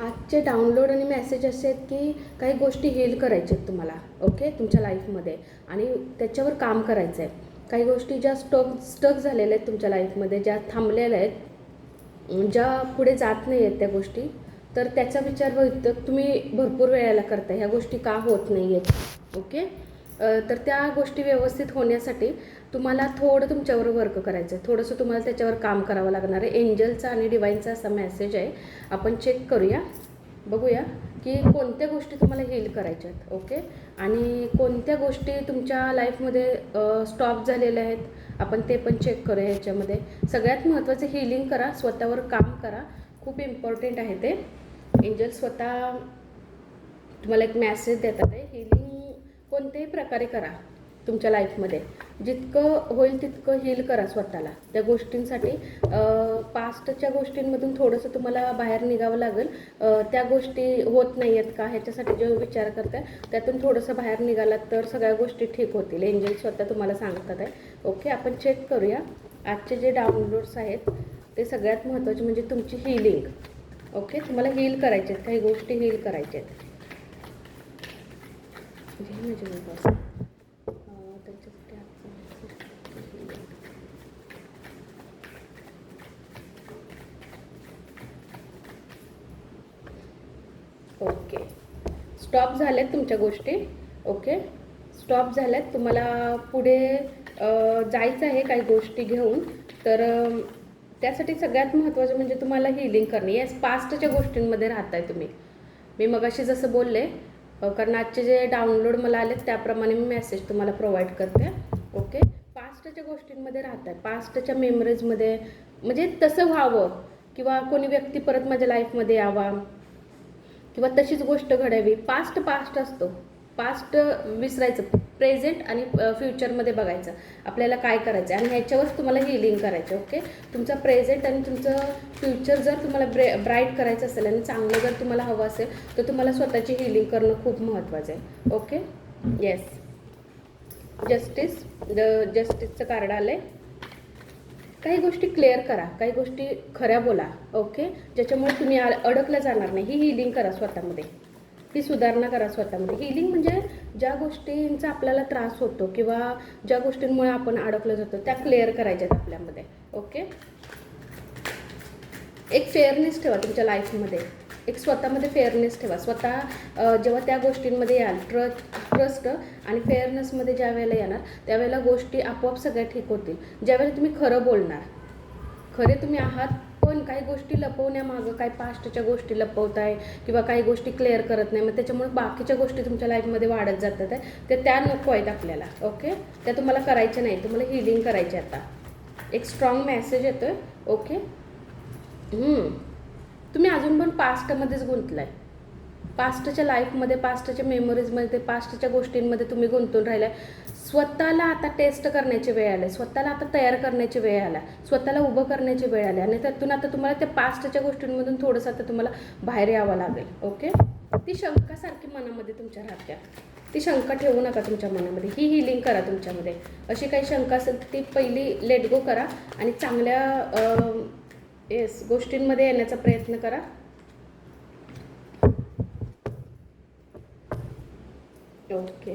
आजचे डाउनलोड आणि मेसेज असे आहेत की काही गोष्टी हेल करायच्या आहेत तुम्हाला ओके तुमच्या लाईफमध्ये आणि त्याच्यावर काम करायचं आहे काही गोष्टी ज्या स्टक स्टक झालेल्या आहेत तुमच्या लाईफमध्ये ज्या थांबलेल्या आहेत ज्या पुढे जात नाही आहेत त्या गोष्टी तर त्याचा विचार बहुतेक तुम्ही भरपूर वेळेला करताय. ह्या गोष्टी का होत नाही आहेत ओके तर त्या गोष्टी व्यवस्थित होण्यासाठी तुम्हाला थोडं तुमच्यावर वर्क करायचं आहे थोडंसं तुम्हाला त्याच्यावर काम करावं लागणार आहे. एंजलचा आणि डिवाईनचा असा मेसेज आहे. आपण चेक करूया. बघूया की कोणत्या गोष्टी तुम्हाला हील करायच्या आहेत. ओके आणि कोणत्या गोष्टी तुमच्या लाईफमध्ये स्टॉप झालेल्या आहेत? आपण ते पण चेक करूया ह्याच्यामध्ये. सगळ्यात महत्त्वाचं हिलिंग करा. स्वतःवर काम करा. खूप इम्पॉर्टंट आहे ते. एंजल स्वतः तुम्हाला एक मॅसेज देतात आहे. हिलिंग कोणत्याही प्रकारे करा. तुमच्या लाईफमध्ये जितकं होईल तितकं हील करा स्वतःला. त्या गोष्टींसाठी पास्टच्या गोष्टींमधून थोडंसं तुम्हाला बाहेर निघावं लागेल. त्या गोष्टी होत नाही आहेत का? ह्याच्यासाठी जो विचार करताय त्यातून थोडंसं बाहेर निघालात तर सगळ्या गोष्टी ठीक होतील. एंजल स्वतः तुम्हाला सांगतात आहे. ओके आपण चेक करूया. आजचे जे डाउनलोड्स आहेत ते सगळ्यात महत्त्वाचे म्हणजे तुमची हिलिंग ओके तुम्हाला हील करायचे आहेत काही गोष्टी हील करायच्या आहेत स्टॉप झाल्यात तुमच्या गोष्टी ओके? स्टॉप झाल्यात तुम्हाला पुढे जायचं आहे काही गोष्टी घेऊन तर त्यासाठी सगळ्यात महत्त्वाचं म्हणजे तुम्हाला हिलिंग करणे. येस पास्टच्या गोष्टींमध्ये राहताय तुम्ही. मी मगाशी जसं बोलले कारण आजचे जे डाउनलोड मला आले त्याप्रमाणे मी मेसेज तुम्हाला प्रोव्हाइड करते ओके? पास्टच्या गोष्टींमध्ये राहताय पास्टच्या मेमरीजमध्ये म्हणजे तसं व्हावं किंवा कोणी व्यक्ती परत माझ्या लाईफमध्ये यावा किंवा तशीच गोष्ट घडावी. पास्ट पास्ट असतो. पास्ट विसरायचं. प्रेझेंट आणि फ्युचरमध्ये बघायचं. आपल्याला काय करायचं? आहे आणि ह्याच्यावरच तुम्हाला हिलिंग करायचं ओके तुमचा प्रेझेंट आणि तुमचं फ्युचर जर तुम्हाला ब्रे ब्राईट करायचं असेल आणि चांगलं जर तुम्हाला हवं असेल तर तुम्हाला स्वतःची हिलिंग करणं खूप महत्त्वाचं आहे ओके येस जस्टिस जस्टिसचं कार्ड आलं आहे काही गोष्टी क्लिअर करा काही गोष्टी खऱ्या बोला ओके ज्याच्यामुळे तुम्ही आ- जाणार नाही. ही हिलिंग करा स्वतःमध्ये. ही सुधारणा करा स्वतःमध्ये. हिलिंग म्हणजे ज्या गोष्टींचा आपल्याला त्रास होतो किंवा ज्या गोष्टींमुळे आपण अडकलं जातो त्या क्लिअर करायच्यात आपल्यामध्ये ओके एक फेअरनेस ठेवा तुमच्या लाईफमध्ये एक स्वतःमध्ये फेअरनेस ठेवा. स्वतः जेव्हा त्या गोष्टींमध्ये याल ट्रस्ट ट्रस्ट आणि फेअरनेसमध्ये ज्या वेळेला येणार त्यावेळेला गोष्टी आपोआप सगळ्या ठीक होतील. ज्यावेळेला तुम्ही खरं बोलणार. खरे तुम्ही आहात पण काही गोष्टी लपवण्यामागं काही पास्टच्या गोष्टी लपवताय किंवा काही गोष्टी क्लिअर करत नाही मग त्याच्यामुळे बाकीच्या गोष्टी तुमच्या लाईफमध्ये वाढत जातात आहे. ते त्या नको आहेत आपल्याला ओके त्या तुम्हाला करायच्या नाही तुम्हाला हिलिंग करायची आता. एक स्ट्रॉंग मेसेज येतोय ओके तुम्ही अजून पण पास्टमध्येच गुंतलाय. पास्टच्या लाईफमध्ये पास्टच्या मेमरीजमध्ये पास्टच्या गोष्टींमध्ये तुम्ही गुंतून राहिलाय. स्वतःला आता टेस्ट करण्याची वेळ आली स्वतःला आता तयार करण्याची वेळ आला स्वतःला उभं करण्याची वेळ आली आणि त्यातून आता तुम्हाला त्या पास्टच्या गोष्टींमधून थोडंसं आता तुम्हाला बाहेर यावं लागेल ओके ती शंकासारखी मनामध्ये तुमच्या राहत्या. ती शंका ठेवू नका तुमच्या मनामध्ये. ही हिलिंग करा तुमच्यामध्ये. अशी काही शंका असेल ती पहिली लेट गो करा आणि चांगल्या येस गोष्टींमध्ये येण्याचा प्रयत्न करा. ओके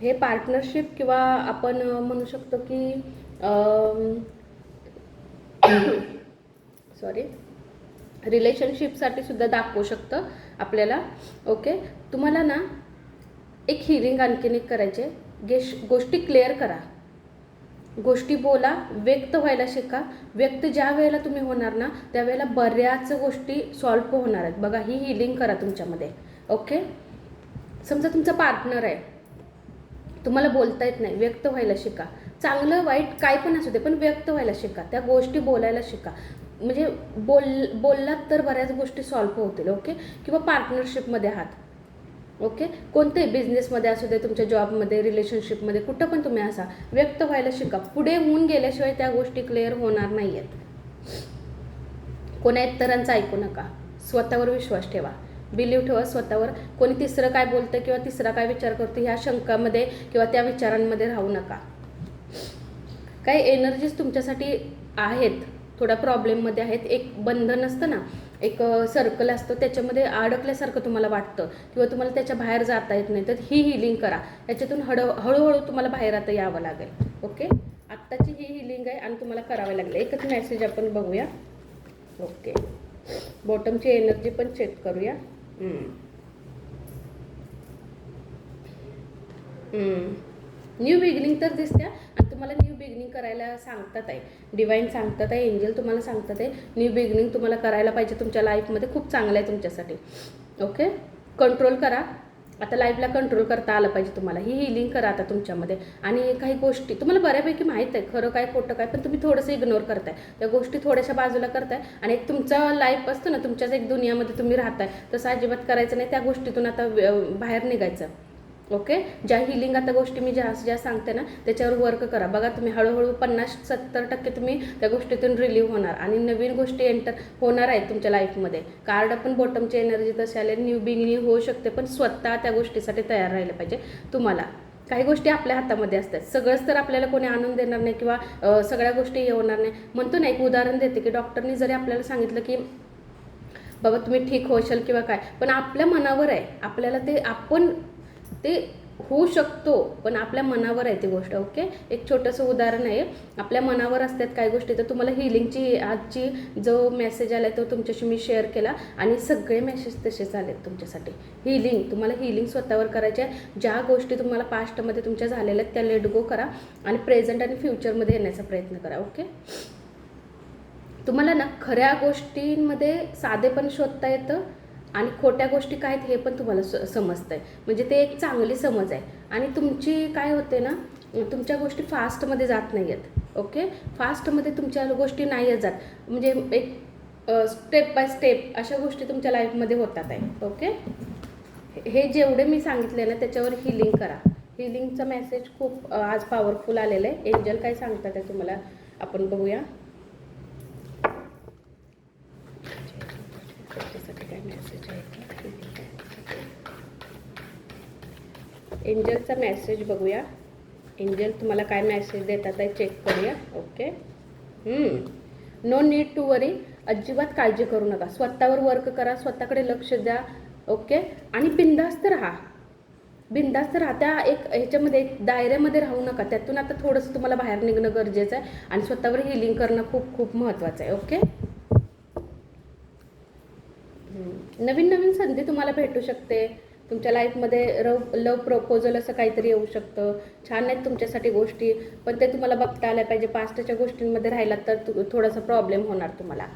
हे पार्टनरशिप किंवा आपण म्हणू शकतो की सॉरी रिलेशनशिपसाठी सुद्धा दाखवू शकतं आपल्याला. ओके तुम्हाला ना एक हिअरिंग आणखीन एक करायचे गेश गोष्टी क्लिअर करा. गोष्टी बोला व्यक्त व्हायला शिका. व्यक्त ज्या वेळेला तुम्ही होणार ना त्यावेळेला बऱ्याच गोष्टी सॉल्व होणार आहेत. बघा ही हिलिंग करा तुमच्यामध्ये. ओके समजा तुमचा पार्टनर आहे. तुम्हाला बोलता येत नाही. व्यक्त व्हायला शिका. चांगलं वाईट काय पण असू दे पण व्यक्त व्हायला शिका. त्या गोष्टी बोलायला शिका. म्हणजे बोल बोललात तर बऱ्याच गोष्टी सॉल्व होतील. ओके किंवा पार्टनरशिपमध्ये आहात. ओके कोणत्याही बिझनेसमध्ये असू दे तुमच्या जॉबमध्ये रिलेशनशिपमध्ये कुठं पण तुम्ही असा व्यक्त व्हायला शिका. पुढे होऊन गेल्याशिवाय त्या गोष्टी क्लिअर होणार नाही आहेत कोणा इतरांचं ऐकू नका. स्वतःवर विश्वास ठेवा. बिलीव ठेवा स्वतःवर. कोणी तिसरं काय बोलतं किंवा तिसरा काय विचार करतो ह्या शंकामध्ये किंवा त्या विचारांमध्ये राहू नका. काही एनर्जीज तुमच्यासाठी आहेत थोड्या प्रॉब्लेममध्ये आहेत. एक बंधन असतं ना एक सर्कल असतं त्याच्यामध्ये अडकल्यासारखं तुम्हाला वाटतं किंवा तुम्हाला त्याच्या बाहेर जाता येत नाही तर ही हिलिंग करा. याच्यातून हळ हळूहळू तुम्हाला बाहेर आता यावं लागेल. ओके आत्ताची ही हिलिंग आहे आणि तुम्हाला करावं लागेल. एकच मेसेज आपण बघूया. ओके बॉटमची एनर्जी पण चेक करूया. न्यू बिगिनिंग तर दिसत्या. तुम्हाला न्यू बिगिनिंग करायला सांगतात आहे. डिवाईन सांगतात आहे एंजल तुम्हाला सांगतात आहे न्यू बिगनिंग तुम्हाला करायला पाहिजे. तुमच्या लाईफमध्ये खूप चांगलं आहे तुमच्यासाठी. ओके कंट्रोल करा. आता लाईफला कंट्रोल करता आलं पाहिजे तुम्हाला. ही हिलिंग करा आता तुमच्यामध्ये. आणि काही गोष्टी तुम्हाला बऱ्यापैकी माहीत आहे खरं काय खोटं काय पण तुम्ही थोडंसं इग्नोर करताय. त्या गोष्टी थोड्याशा बाजूला करताय. आणि एक तुमचा लाईफ असतं ना तुमच्याच एक दुनियामध्ये तुम्ही राहताय तसं अजिबात करायचं नाही. त्या गोष्टीतून आता बाहेर निघायचं. ओके? ज्या हिलिंग आता गोष्टी मी ज्या ज्या सांगते ना त्याच्यावर वर्क करा. बघा तुम्ही हळूहळू पन्नास सत्तर टक्के तुम्ही त्या गोष्टीतून रिलीव्ह होणार. आणि नवीन गोष्टी एंटर होणार आहेत तुमच्या लाईफमध्ये कार्ड पण बॉटमची एनर्जी तशी आले न्यू बिगिनिंग होऊ शकते पण स्वतः त्या गोष्टीसाठी तयार राहिलं पाहिजे तुम्हाला. काही गोष्टी आपल्या हातामध्ये असतात. सगळंच तर आपल्याला कोणी आणून देणार नाही किंवा सगळ्या गोष्टी हे होणार नाही. म्हणतो ना एक उदाहरण देते की डॉक्टरनी जरी आपल्याला सांगितलं की बाबा तुम्ही ठीक होशाल किंवा काय? पण आपल्या मनावर आहे. आपल्याला ते आपण ते होऊ शकतो पण आपल्या मनावर आहे ती गोष्ट ओके? एक छोटंसं उदाहरण आहे. आपल्या मनावर असतात काही गोष्टी तर तुम्हाला हिलिंगची आजची जो मेसेज आला तो तुमच्याशी मी शेअर केला आणि सगळे मेसेज तसेच आलेत तुमच्यासाठी. हिलिंग तुम्हाला हिलिंग स्वतःवर करायचे आहे. ज्या गोष्टी तुम्हाला पास्टमध्ये तुमच्या झालेल्या आहेत त्या लेट गो करा आणि प्रेझेंट आणि फ्युचरमध्ये येण्याचा प्रयत्न करा ओके? तुम्हाला ना खऱ्या गोष्टींमध्ये साधेपण शोधता येतं आणि खोट्या गोष्टी काय आहेत हे पण तुम्हाला स समजतं आहे म्हणजे ते एक चांगली समज आहे. आणि तुमची काय होते ना तुमच्या गोष्टी फास्टमध्ये जात नाही आहेत ओके? फास्टमध्ये तुमच्या गोष्टी नाही आहेत जात. म्हणजे एक स्टेप बाय स्टेप अशा गोष्टी तुमच्या लाईफमध्ये होतात आहे. ओके? हे जेवढे मी सांगितले ना त्याच्यावर हिलिंग करा. हिलिंगचा मेसेज खूप आज पॉवरफुल आलेला आहे. एंजल काय सांगतात आहे तुम्हाला? आपण बघूया त्याच्यासाठी काय मेसेज आहे एंजलचा मेसेज बघूया. एंजल तुम्हाला काय मेसेज देतात आहे चेक करूया. Okay no need to worry अजिबात काळजी करू नका. स्वतःवर वर्क करा. स्वतःकडे लक्ष द्या. ओके आणि बिंदास्त राहा. बिंदास्त राहा. त्या एक ह्याच्यामध्ये एक दायऱ्यामध्ये राहू नका. त्यातून आता थोडंसं तुम्हाला बाहेर निघणं गरजेचं आहे आणि स्वतःवर हिलिंग करणं खूप खूप महत्त्वाचं आहे. ओके नवीन नवीन संधी तुम्हाला भेटू शकते. तुमच्या लाईफमध्ये रव लव प्रपोजल असं काहीतरी येऊ शकतं. छान आहेत तुमच्यासाठी गोष्टी पण ते तुम्हाला बघता आल्या पाहिजे. पास्टच्या गोष्टींमध्ये राहिलात तर थोडासा प्रॉब्लेम होणार तुम्हाला.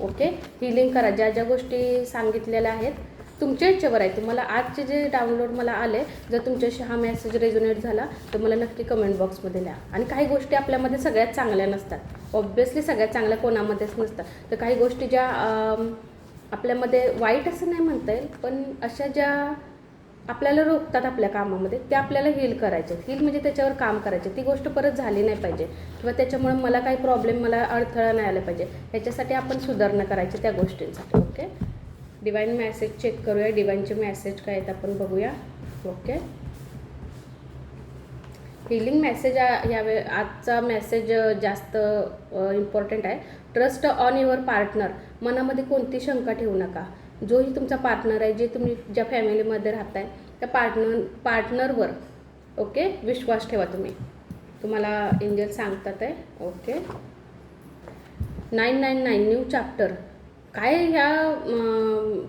ओके हिलिंग करा. ज्या ज्या गोष्टी सांगितलेल्या आहेत तुमच्या इच्छेवर आहे. तुम्हाला आजचे जे डाउनलोड मला आले जर तुमच्याशी हा मेसेज रेझोनेट झाला तर मला नक्की कमेंट बॉक्समध्ये लिहा. आणि काही गोष्टी आपल्यामध्ये सगळ्यात चांगल्या नसतात. ऑब्विसली सगळ्यात चांगल्या कोणामध्येच नसतात. तर काही गोष्टी ज्या आपल्यामध्ये वाईट असं नाही म्हणता येईल पण अशा ज्या आपल्याला रोखतात आपल्या कामामध्ये ते आपल्याला हील करायचे. हील म्हणजे त्याच्यावर काम करायचे. ती गोष्ट परत झाली नाही पाहिजे. किंवा त्याच्यामुळे मला काही प्रॉब्लेम मला अडथळा नाही आला पाहिजे. ह्याच्यासाठी आपण सुधारणा करायची त्या गोष्टींसाठी ओके डिवाईन मॅसेज चेक करूया. डिवाईनचे मॅसेज काय आहेत आपण बघूया. ओके हिलिंग मेसेज यावे आजचा मॅसेज जास्त इम्पॉर्टंट आहे. ट्रस्ट ऑन युअर पार्टनर मनामध्ये कोणती शंका ठेवू नका. जोही तुमचा पार्टनर आहे जे तुम्ही ज्या फॅमिलीमध्ये राहताय त्या पार्टनर पार्टनरवर ओके विश्वास ठेवा तुम्ही. तुम्हाला एंजल सांगतात आहे okay nine nine nine new chapter काय ह्या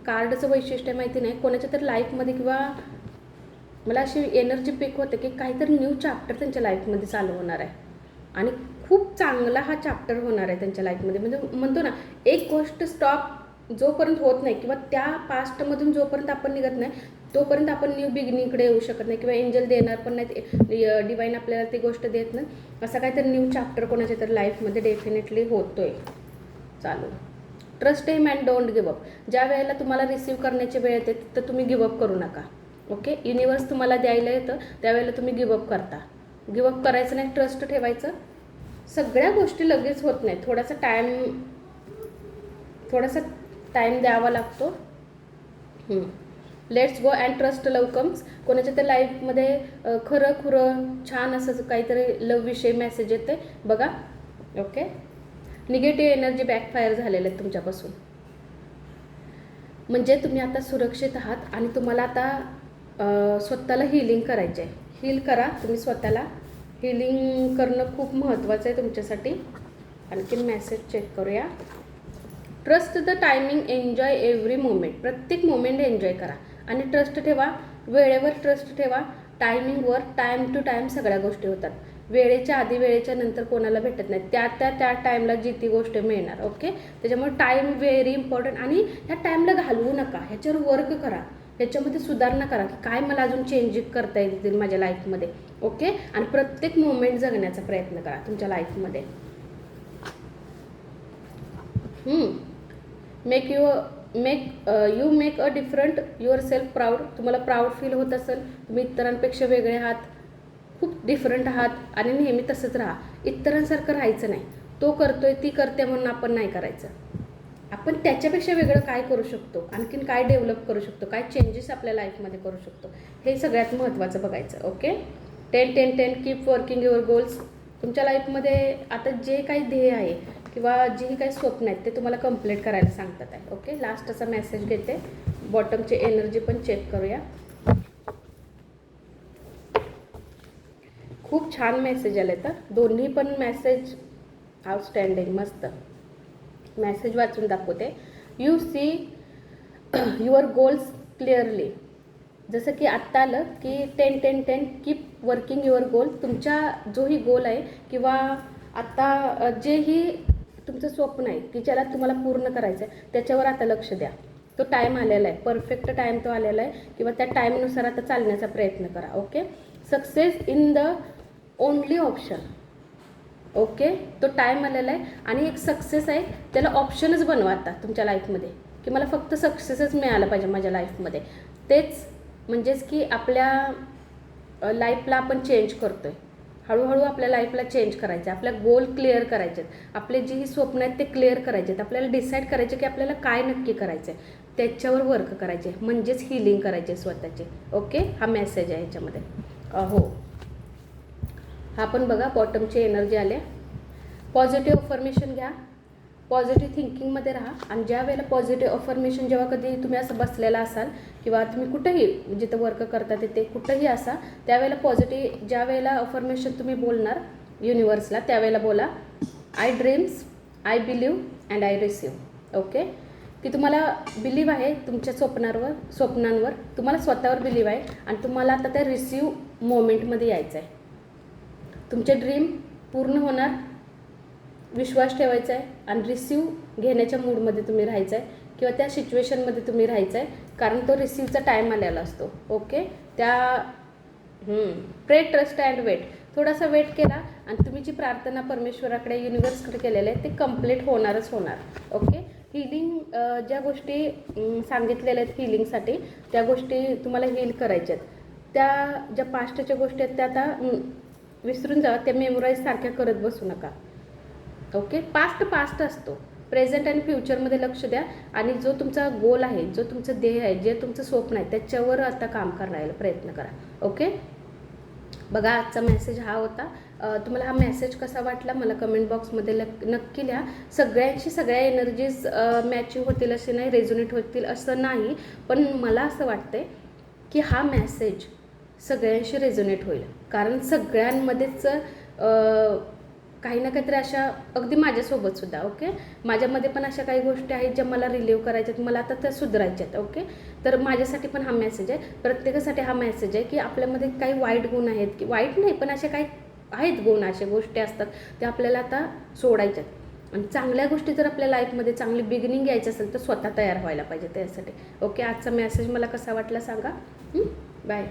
कार्डचं वैशिष्ट्य माहिती नाही. कोणाच्या तरी लाईफमध्ये किंवा मला अशी एनर्जी पिक होते की काहीतरी न्यू चॅप्टर त्यांच्या लाईफमध्ये चालू होणार आहे. आणि खूप चांगला हा चॅप्टर होणार आहे त्यांच्या लाईफमध्ये म्हणजे म्हणतो ना एक गोष्ट स्टॉप जोपर्यंत होत नाही किंवा त्या पास्टमधून जोपर्यंत आपण निघत नाही तोपर्यंत आपण न्यू बिगिनिंगकडे येऊ शकत नाही किंवा एंजल देणार पण नाही डिवाईन आपल्याला ती गोष्ट देत नाही. असं काहीतरी न्यू चॅप्टर कोणाच्या तर लाईफमध्ये डेफिनेटली होतोय. चालू. Trust him and don't give up ज्या वेळेला तुम्हाला रिसीव्ह करण्याची वेळ येते तर तुम्ही गिवअप करू नका. ओके युनिवर्स तुम्हाला द्यायला येतं त्यावेळेला तुम्ही गिवअप करता. गिवअप करायचं नाही ट्रस्ट ठेवायचं. सगळ्या गोष्टी लगेच होत नाही थोडासा टाईम थोडासा टाईम द्यावा लागतो. हम्म. Let's go and trust love comes कोणाच्या तर लाईफमध्ये खरं खुरं छान असं काहीतरी लव विषयी मेसेज येते बघा. ओके निगेटिव्ह एनर्जी बॅकफायर झालेलं आहे तुमच्यापासून. म्हणजे तुम्ही आता सुरक्षित आहात आणि तुम्हाला आता स्वतःला हिलिंग करायचे आहे हील करा. तुम्ही स्वतःला हिलिंग करणं खूप महत्त्वाचं आहे तुमच्यासाठी. आणखीन मेसेज चेक करूया. Trust the timing enjoy every moment प्रत्येक मोमेंट एन्जॉय करा. आणि ट्रस्ट ठेवा. वेळेवर ट्रस्ट ठेवा. टायमिंगवर टाईम टू टाईम सगळ्या गोष्टी होतात. वेळेच्या आधी वेळेच्या नंतर कोणाला भेटत नाही. त्या त्या त्या टाईमला जी ती गोष्ट मिळणार ओके त्याच्यामुळे टाईम व्हेरी इम्पॉर्टंट आणि ह्या टाईमला घालवू नका. ह्याच्यावर वर्क करा. ह्याच्यामध्ये सुधारणा करा की काय मला अजून चेंज करता येतील माझ्या लाईफमध्ये ओके आणि प्रत्येक मोमेंट जगण्याचा प्रयत्न करा तुमच्या लाईफमध्ये make you make you make a different yourself proud तुम्हाला प्राऊड फील होत असेल. तुम्ही इतरांपेक्षा वेगळे आहात. खूप डिफरंट आहात. आणि नेहमी तसंच राहा. इतरांसारखं राहायचं नाही. तो करतोय ती करते म्हणून आपण नाही करायचं. आपण त्याच्यापेक्षा वेगळं काय करू शकतो? आणखीन काय डेव्हलप करू शकतो? काय चेंजेस आपल्या लाईफमध्ये करू शकतो? हे सगळ्यात महत्त्वाचं बघायचं okay ten ten ten keep working your goals तुमच्या लाईफमध्ये आता जे काही ध्येय आहे किंवा जी काही स्वप्न आहेत ते तुम्हाला कंप्लीट करायला सांगतात आहे ओके लास्ट असा मेसेज घेते. बॉटमची एनर्जी पण चेक करूया. खूप छान मेसेज आले तर दोन्ही पण मेसेज आउटस्टँडिंग मस्त. मेसेज वाचून दाखवते. You see your goals clearly जसं की आत्ता आलं की ten ten ten keep working your goal तुमच्या जोही गोल आहे किंवा आत्ता जेही तुमचं स्वप्न आहे की ज्याला तुम्हाला पूर्ण करायचं आहे त्याच्यावर आता लक्ष द्या. तो टाईम आलेला आहे. परफेक्ट टाईम तो आलेला आहे. किंवा त्या टाईमनुसार आता चालण्याचा प्रयत्न करा okay success in the only option okay तो टाईम आलेला आहे आणि एक सक्सेस आहे त्याला ऑप्शनच बनवा आता तुमच्या लाईफमध्ये की मला फक्त सक्सेसच मिळालं पाहिजे माझ्या लाईफमध्ये तेच म्हणजेच की आपल्या लाईफला आपण चेंज करतो आहे हळूहळू आपल्या लाईफला चेंज करायचं आहे आपल्या गोल क्लिअर करायचे. आहेत आपले जी स्वप्न आहेत ते क्लिअर करायचे. आहेत आपल्याला डिसाईड करायचे की आपल्याला काय नक्की करायचं आहे त्याच्यावर वर्क करायचे म्हणजेच हिलिंग करायचे स्वतःचे. ओके हा मेसेज आहे याच्यामध्ये. हो. हा पण बघा बॉटमची एनर्जी आले. पॉझिटिव्ह अफर्मेशन घ्या. पॉझिटिव्ह थिंकिंगमध्ये राहा. आणि ज्या वेळेला पॉझिटिव्ह अफर्मेशन जेव्हा कधी तुम्ही असं बसलेला असाल किंवा तुम्ही कुठंही जिथं वर्क करता तिथे कुठंही असा त्यावेळेला पॉझिटिव्ह ज्या वेळेला अफर्मेशन तुम्ही बोलणार युनिवर्सला त्यावेळेला बोला I dreams I believe and I receive okay की तुम्हाला बिलीव आहे तुमच्या स्वप्नांवर स्वप्नांवर तुम्हाला स्वतःवर बिलीव आहे आणि तुम्हाला आता त्या रिसीव मोमेंटमध्ये यायचं आहे तुमचे ड्रीम पूर्ण होणार विश्वास ठेवायचा आहे आणि रिसिव्ह घेण्याच्या मूडमध्ये तुम्ही राहायचं आहे किंवा त्या सिच्युएशनमध्ये तुम्ही राहायचं आहे कारण तो रिसिव्हचा टाईम आलेला असतो. ओके त्या प्रे ट्रस्ट अँड वेट थोडासा वेट केला आणि तुम्ही जी प्रार्थना परमेश्वराकडे युनिवर्सकडे केलेलं आहे ते कंप्लीट होणारच होणार. ओके हिलिंग ज्या गोष्टी सांगितलेल्या आहेत हिलिंगसाठी त्या गोष्टी तुम्हाला हील करायच्या आहेत. त्या ज्या पास्टच्या गोष्टी आहेत त्या आता विसरून जावा. त्या मेमोराईजसारख्या करत बसू नका. ओके पास्ट पास्ट असतो. प्रेझेंट आणि फ्युचरमध्ये लक्ष द्या. आणि जो तुमचा गोल आहे जो तुमचं ध्येय आहे जे तुमचं स्वप्न आहे त्याच्यावर आता काम करायला प्रयत्न करा. ओके बघा आजचा मेसेज हा होता. तुम्हाला हा मेसेज कसा वाटला मला कमेंट बॉक्समध्ये लक नक्की लिहा. सगळ्यांशी सगळ्या एनर्जीज मॅचिंग होतील असे नाही रेझोनेट होतील असं नाही. पण मला असं वाटतंय की हा मेसेज सगळ्यांशी रेझोनेट होईल. कारण सगळ्यांमध्येच काही ना काहीतरी अशा अगदी माझ्यासोबत सुद्धा ओके? माझ्यामध्ये पण अशा काही गोष्टी आहेत ज्या मला रिलीव्ह करायच्या आहेत मला आता त्या सुधारायच्या आहेत ओके? तर माझ्यासाठी पण हा मेसेज आहे. प्रत्येकासाठी हा मेसेज आहे की आपल्यामध्ये काही वाईट गुण आहेत की वाईट नाही पण असे काही आहेत गुण अशा गोष्टी असतात त्या आपल्याला आता सोडायच्या आहेत. आणि चांगल्या गोष्टी जर आपल्या लाईफमध्ये चांगली बिगिनिंग यायची असेल तर स्वतः तयार व्हायला पाहिजे त्यासाठी. ओके आजचा मेसेज मला कसा वाटला सांगा. बाय